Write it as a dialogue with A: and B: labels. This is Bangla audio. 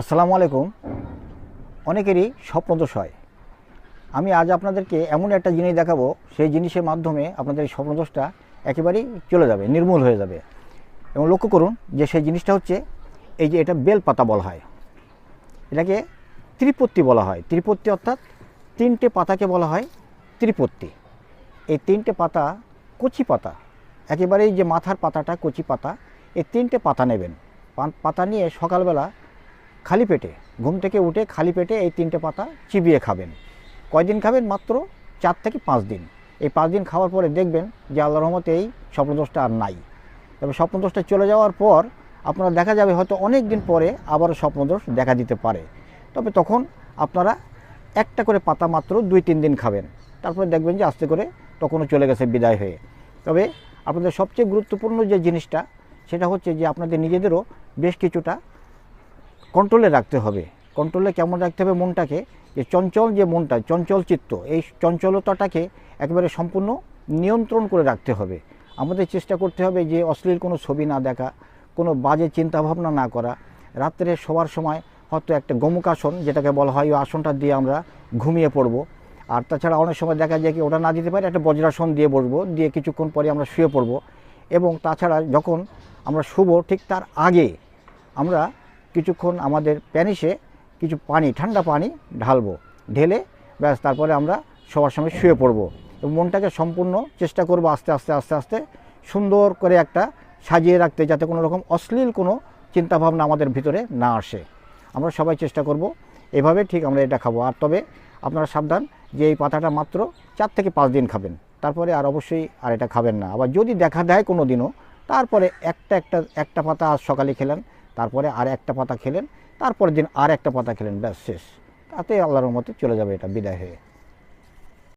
A: আসসালামু আলাইকুম। অনেকেরই স্বপ্নদোষ হয়। আমি আজ আপনাদেরকে এমন একটা জিনিস দেখাবো, সেই জিনিসের মাধ্যমে আপনাদের এই স্বপ্নদোষটা একেবারেই চলে যাবে, নির্মূল হয়ে যাবে। এবং লক্ষ্য করুন যে সেই জিনিসটা হচ্ছে, এই যে এটা বেল পাতা বলা হয়। এটাকে ত্রিপত্তি বলা হয়। ত্রিপত্তি অর্থাৎ তিনটে পাতাকে বলা হয় ত্রিপত্তি। এই তিনটে পাতা কচি পাতা। একেবারেই যে মাথার পাতাটা কচি পাতা, এই তিনটে পাতা নেবেন। পাতা নিয়ে সকালবেলা খালি পেটে, ঘুম থেকে উঠে খালি পেটে এই তিনটে পাতা চিবিয়ে খাবেন। কয়দিন খাবেন? মাত্র চার থেকে পাঁচ দিন। এই পাঁচ দিন খাওয়ার পরে দেখবেন যে আল্লাহ রহমতে এই স্বপ্নদোষটা আর নাই। তবে স্বপ্নদোষটা চলে যাওয়ার পর আপনারা দেখা যাবে হয়তো অনেক দিন পরে আবারও স্বপ্নদোষ দেখা দিতে পারে। তবে তখন আপনারা একটা করে পাতা মাত্র দুই তিন দিন খাবেন। তারপরে দেখবেন যে আস্তে করে তখনও চলে গেছে বিদায় হয়ে। তবে আপনাদের সবচেয়ে গুরুত্বপূর্ণ যে জিনিসটা, সেটা হচ্ছে যে আপনাদের নিজেদেরও বেশ কিছুটা কন্ট্রোলে রাখতে হবে। কন্ট্রোলে কেমন রাখতে হবে মনটাকে? যে চঞ্চল যে মনটা, চঞ্চল চিত্ত, এই চঞ্চলতাটাকে একেবারে সম্পূর্ণ নিয়ন্ত্রণ করে রাখতে হবে। আমাদের চেষ্টা করতে হবে যে অশ্লীল কোনো ছবি না দেখা, কোনো বাজে চিন্তাভাবনা না করা। রাত্রে শোয়ার সময় হয়তো একটা গমুক আসন যেটাকে বলা হয় ওই আসনটা দিয়ে আমরা ঘুমিয়ে পড়ব। আর তাছাড়া অনেক সময় দেখা যায় কি ওটা না দিতে পারে, একটা বজ্রাসন দিয়ে বসবো, দিয়ে কিছুক্ষণ পরে আমরা শুয়ে পড়ব। এবং তাছাড়া যখন আমরা শুব ঠিক তার আগে আমরা কিছুক্ষণ আমাদের প্যানিসে কিছু পানি, ঠান্ডা পানি ঢালবো, ঢেলে ব্যাস তারপরে আমরা সবার সঙ্গে শুয়ে পড়ব এবং মনটাকে সম্পূর্ণ চেষ্টা করব আস্তে আস্তে আস্তে আস্তে সুন্দর করে একটা সাজিয়ে রাখতে যাতে কোনো রকম অশ্লীল কোনো চিন্তাভাবনা আমাদের ভিতরে না আসে। আমরা সবাই চেষ্টা করব এভাবে ঠিক আমরা এটা খাব। আর তবে আপনারা সাবধান যে এই পাতাটা মাত্র চার থেকে পাঁচ দিন খাবেন। তারপরে আর অবশ্যই আর এটা খাবেন না। আবার যদি দেখা দেয় কোনো দিনও, তারপরে একটা একটা একটা পাতা আজ সকালে খেলেন তারপরে আর একটা পাতা খেলেন, তারপরের দিন আর একটা পাতা খেলেন, ব্যাস শেষ। তাতে আল্লাহর মতে চলে যাবে এটা, বিদায় হয়ে।